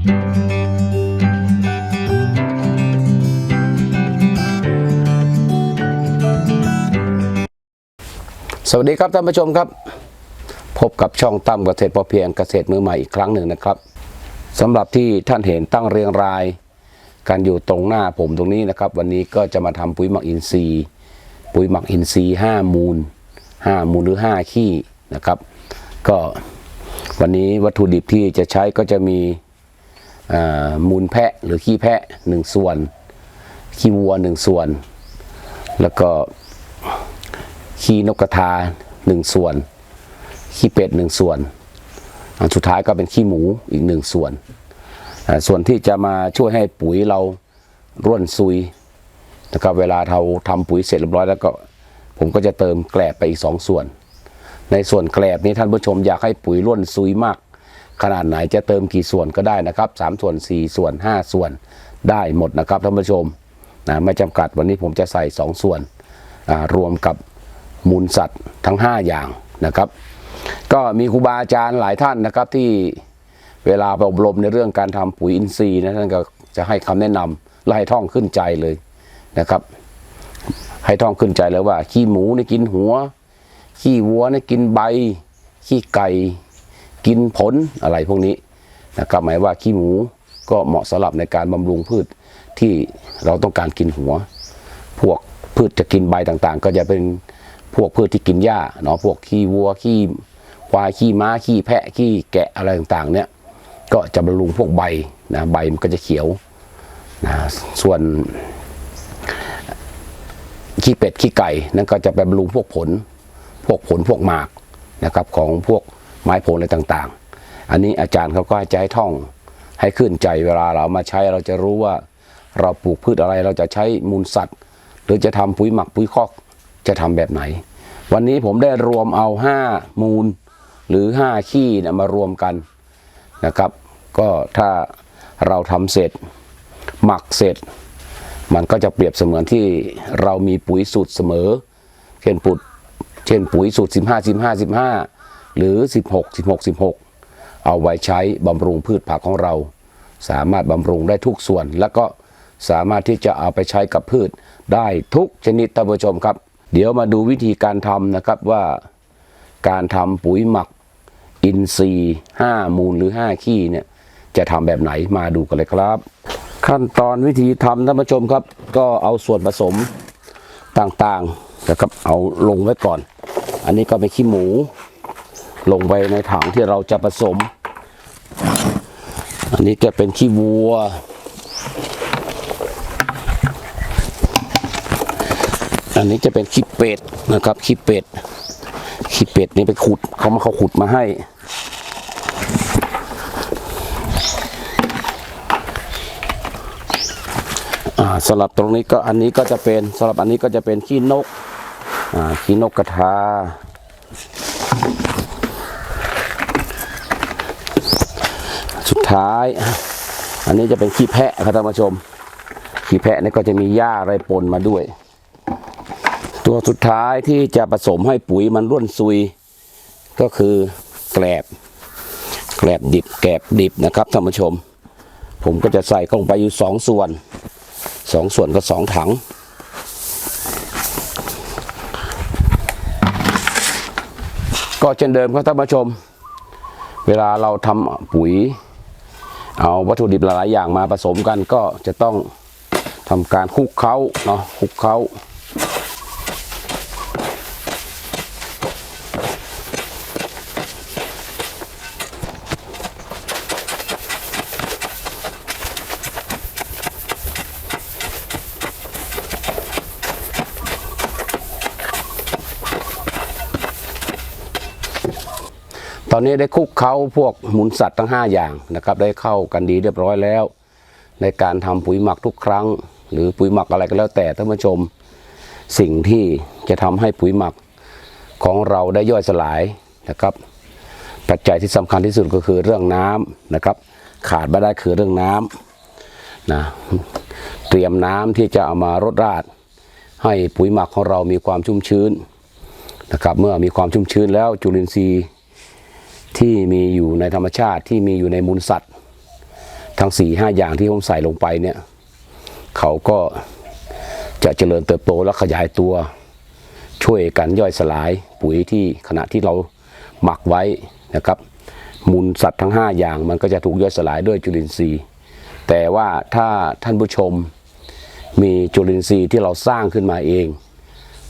สวัสดีครับท่านผู้ชมครับ พบกับช่องตั้มเกษตรพอเพียงเกษตรมือใหม่อีกครั้งหนึ่งนะครับสำหรับที่ท่านเห็นตั้งเรียงรายกันอยู่ตรงหน้าผมตรงนี้นะครับ วันนี้ก็จะมาทำปุ๋ยหมักอินทรีย์ ปุ๋ยหมักอินทรีย์5มูล5มูลหรือ5ขี้นะครับ ก็วันนี้วัตถุดิบที่จะใช้ก็จะมี มูลแพะหรือขี้แพะหนึ่งส่วน ขี้วัวหนึ่งส่วน แล้วก็ขี้นกกระทาหนึ่งส่วน ขี้เป็ดหนึ่งส่วนอันสุดท้ายก็เป็นขี้หมูอีกหนึ่งส่วน ส่วนที่จะมาช่วยให้ปุ๋ยเราร่วนซุยนะครับเวลาเราทำปุ๋ยเสร็จเรียบร้อยแล้วก็ผมก็จะเติมแกลบไปอีกสองส่วน ในส่วนแกลบนี้ท่านผู้ชมอยากให้ปุ๋ยร่วนซุยมาก ขนาดไหนจะเติมกี่ส่วนก็ได้นะครับสามส่วนสี่ส่วนห้าส่วนได้หมดนะครับท่านผู้ชมนะไม่จำกัดวันนี้ผมจะใส่สองส่วนรวมกับมูลสัตว์ทั้ง 5 อย่างนะครับ ก็มีครูบาอาจารย์หลายท่านนะครับที่เวลาไปอบรมในเรื่องการทำปุ๋ยอินทรีย์นะท่านก็จะให้คำแนะนำและให้ท่องขึ้นใจเลยนะครับ ให้ท่องขึ้นใจเลยว่า ขี้หมูนี่กินหัว ขี้วัวนี่กินใบ ขี้ไก่ กินผลอะไรพวกนี้นะครับหมายว่าขี้หมูก็เหมาะสำหรับในการบำรุงพืชที่เราต้องการกินหัว พวกพืชจะกินใบต่างๆ ก็จะเป็นพวกพืชที่กินหญ้าเนาะพวกขี้วัวขี้ควายขี้ม้าขี้แพะขี้แกะอะไรต่างๆเนี่ยก็จะบำรุงพวกใบนะใบมันก็จะเขียวนะส่วนขี้เป็ดขี้ไก่นั่นก็จะไปบำรุงพวกผล พวกผลพวกหมากนะครับของพวก ไม้ผลอะไรต่างๆ อันนี้อาจารย์เขาก็ให้ใจให้ท่องให้ขึ้นใจเวลาเรามาใช้เราจะรู้ว่า เราปลูกพืชอะไรเราจะใช้มูลสัตว์ หรือจะทำปุ๋ยหมักปุ๋ยคอกจะทำแบบไหน วันนี้ผมได้รวมเอา 5 มูลหรือ 5 ขี้เนะมารวมกันนะครับ ก็ถ้าเราทำเสร็จหมักเสร็จ มันก็จะเปรียบเสมือนที่เรามีปุ๋ยสูตรเสมอ เช่นปุ๋ยเช่นปุ๋ยสูตร 15 15 15 หรือ 16 16 16 เอาไว้ใช้บำรุงพืชผักของเรา สามารถบำรุงได้ทุกส่วน แล้วก็สามารถที่จะเอาไปใช้กับพืชได้ทุกชนิดท่านผู้ชมครับ เดี๋ยวมาดูวิธีการทำนะครับว่าการทำปุ๋ยหมักอินทรีย์5มูลหรือ 5 ขี้เนี่ยจะทำแบบไหนมาดูกันเลยครับ ขั้นตอนวิธีทำท่านผู้ชมครับ ก็เอาส่วนผสมต่างๆนะครับเอาลงไว้ก่อน อันนี้ก็เป็นขี้หมู ลงไปในถังที่เราจะผสม อันนี้จะเป็นขี้วัว อันนี้จะเป็นขี้เป็ดนะครับขี้เป็ดขี้เป็ดนี่ไปขุดเขามาเขาขุดมาให้อ่าสำหรับตรงนี้ก็อันนี้ก็จะเป็นสำหรับอันนี้ก็จะเป็นขี้นกอ่าขี้นกกระทา สุด ท้าย อันนี้จะเป็นขี้แพะครับท่านผู้ชม ขี้แพะนี่ก็จะมีหญ้าอะไรปนมาด้วย ตัวสุดท้ายที่จะผสมให้ปุ๋ยมันร่วนซุย ก็คือแกลบ แกลบดิบ แกลบดิบนะครับท่านผู้ชม ผมก็จะใส่เข้าไปอยู่สองส่วนสองส่วนก็สองถังก็เช่นเดิมครับท่านผู้ชม เวลาเราทำปุ๋ย เอาวัตถุดิบหลายๆอย่างมาผสมกันก็จะต้องทำการคลุกเคล้าเนาะคลุกเคล้า ตอนนี้ได้คุกเคล้าพวกหมุนสัตว์ทั้ง 5 อย่างนะครับ ได้เข้ากันดีเรียบร้อยแล้ว ในการทำปุ๋ยหมักทุกครั้ง หรือปุ๋ยหมักอะไรก็แล้วแต่ท่านผู้ชม สิ่งที่จะทำให้ปุ๋ยหมักของเราได้ย่อยสลายนะครับ ปัจจัยที่สำคัญที่สุดก็คือเรื่องน้ำนะครับ ขาดไม่ได้คือเรื่องน้ำนะเตรียมน้ำที่จะเอามารดราด ให้ปุ๋ยหมักของเรามีความชุ่มชื้นนะครับ เมื่อมีความชุ่มชื้นแล้วจุลินทรีย์ ที่มีอยู่ในธรรมชาติที่มีอยู่ในมูลสัตว์ ทั้งสี่ห้าอย่างที่ผมใส่ลงไปเนี่ยเขาก็จะเจริญเติบโตและขยายตัว ช่วยกันย่อยสลายปุ๋ยที่ขณะที่เราหมักไว้นะครับ มูลสัตว์ทั้ง 5 อย่างมันก็จะถูกย่อยสลายด้วยจุลินทรีย์ แต่ว่าถ้าท่านผู้ชมมีจุลินทรีย์ที่เราสร้างขึ้นมาเอง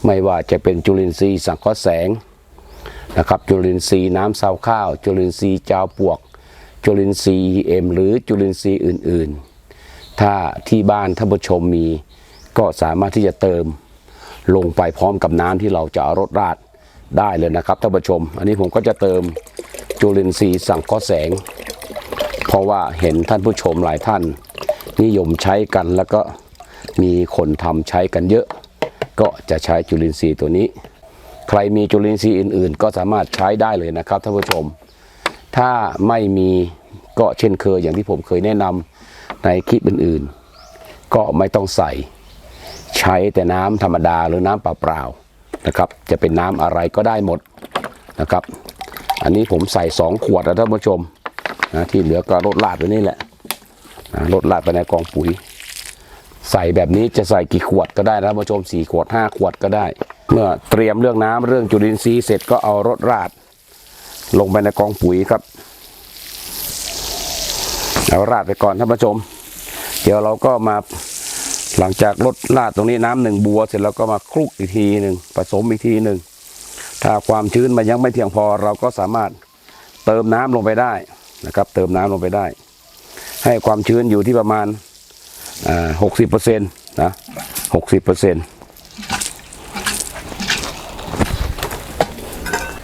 ไม่ว่าจะเป็นจุลินทรีย์สังเคราะห์แสง นะครับจุลินทรีย์น้ำซาวข้าว จุลินทรีย์จาวปวก จุลินทรีย์ EM หรือจุลินทรีย์อื่นๆ ถ้าที่บ้านท่านผู้ชมมี ก็สามารถที่จะเติมลงไปพร้อมกับน้ำที่เราจะเอารดราดได้เลยนะครับท่านผู้ชม อันนี้ผมก็จะเติมจุลินทรีย์สังเคราะห์แสง เพราะว่าเห็นท่านผู้ชมหลายท่าน นิยมใช้กันแล้วก็มีคนทำใช้กันเยอะ ก็จะใช้จุลินทรีย์ตัวนี้ ใครมีจุลินทรีย์อื่น ๆ ก็สามารถใช้ได้เลยนะครับท่านผู้ชม ถ้าไม่มีก็เช่นเคยอย่างที่ผมเคยแนะนำในคลิปอื่น ๆ ก็ไม่ต้องใส่ ใช้แต่น้ำธรรมดาหรือน้ำเปล่าๆนะครับ จะเป็นน้ำอะไรก็ได้หมดนะครับ อันนี้ผมใส่ 2 ขวดนะท่านผู้ชมนะที่เหลือก็ลดลาดไปนี่แหละนะลดลาดไปในกองปุ๋ย ใส่แบบนี้จะใส่กี่ขวดก็ได้นะท่านผู้ชม 4 ขวด 5 ขวดก็ได้ เมื่อเตรียมเรื่องน้ำเรื่องจุลินทรีย์เสร็จก็เอารดราด ลงไปในกองปุ๋ยครับ เอาราดไปก่อนท่านผู้ชม เดี๋ยวเราก็มาหลังจากลดลาดตรงนี้น้ำหนึ่งบัวเสร็จแล้วก็มาคลุกอีกทีหนึ่งผสมอีกทีหนึ่งถ้าความชื้นมันยังไม่เพียงพอเราก็สามารถเติมน้ำลงไปได้นะครับ เติมน้ำลงไปได้ ให้ความชื้นอยู่ที่ประมาณหกสิบเปอร์เซ็นต์นะหกสิบเปอร์เซ็นต์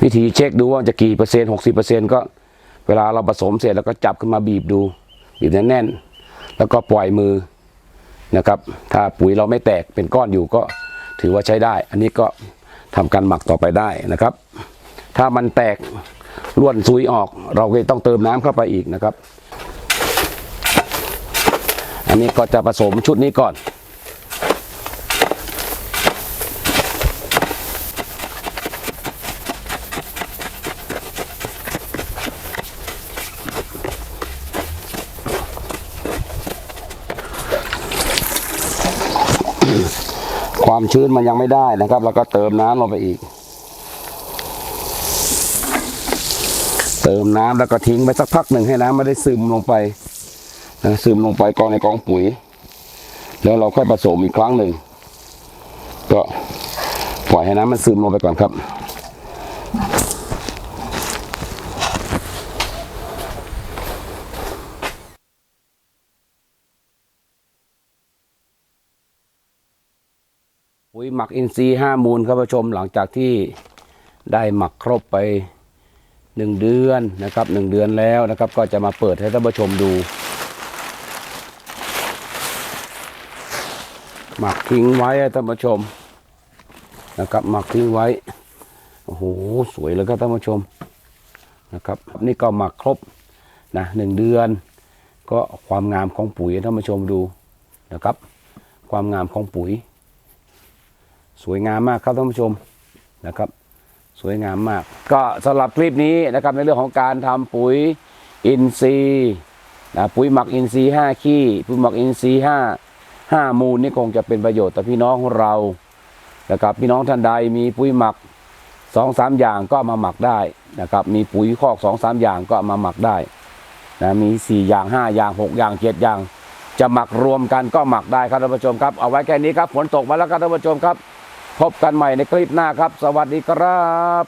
วิธีเช็คดูว่าจะกี่เปอร์เซ็นต์หกสิบเปอร์เซ็นต์ก็เวลาเราผสมเสร็จแล้วก็จับขึ้นมาบีบดูบีบแน่นๆแล้วก็ปล่อยมือนะครับ ถ้าปุ๋ยเราไม่แตกเป็นก้อนอยู่ก็ถือว่าใช้ได้ อันนี้ก็ทำการหมักต่อไปได้นะครับ ถ้ามันแตกล้วนซุยออก เราก็ต้องเติมน้ำเข้าไปอีกนะครับ อันนี้ก็จะผสมชุดนี้ก่อน ความชื้นมันยังไม่ได้นะครับ แล้วก็เติมน้ำลงไปอีก เติมน้ำแล้วก็ทิ้งไปสักพักหนึ่งให้น้ำไม่ได้ซึมลงไปนะซึมลงไปกองในกองปุ๋ย แล้วเราค่อยผสมอีกครั้งหนึ่งก็ปล่อยให้น้ำมันซึมลงไปก่อนครับ ปุ๋ยหมักอินทรีย์ห้ามูลครับผู้ชมหลังจากที่ได้หมักครบไปหนึ่งเดือนนะครับหนึ่งเดือนแล้วนะครับ ก็จะมาเปิดให้ท่านผู้ชมดู หมักทิ้งไว้ท่านผู้ชมนะครับหมักทิ้งไว้โอ้โหสวยเลยครับท่านผู้ชมนะครับนี่ก็หมักครบนะหนึ่งเดือน ก็ความงามของปุ๋ยท่านผู้ชมดูนะครับ ความงามของปุ๋ย สวยงามมากครับท่านผู้ชมนะครับ สวยงามมาก ก็สำหรับคลิปนี้นะครับในเรื่องของการทำปุ๋ยอินทรีย์นะปุ๋ยหมักอินทรีย์5ขี้ปุ๋ยหมักอินทรีย์5 5มูลนี่คงจะเป็นประโยชน์ต่อพี่น้องของเรานะครับพี่น้องท่านใดมีปุ๋ยหมัก2อสามอย่างก็มาหมักได้นะครับมีปุ๋ยคอก2อสามอย่างก็มาหมักได้นะมี 4 อย่าง 5 อย่าง 6 อย่าง 7 อย่าง จะหมักรวมกันก็หมักได้ครับท่านผู้ชมครับเอาไว้แค่นี้ครับฝนตกมาแล้วครับท่านผู้ชมครับ พบกันใหม่ในคลิปหน้าครับ สวัสดีครับ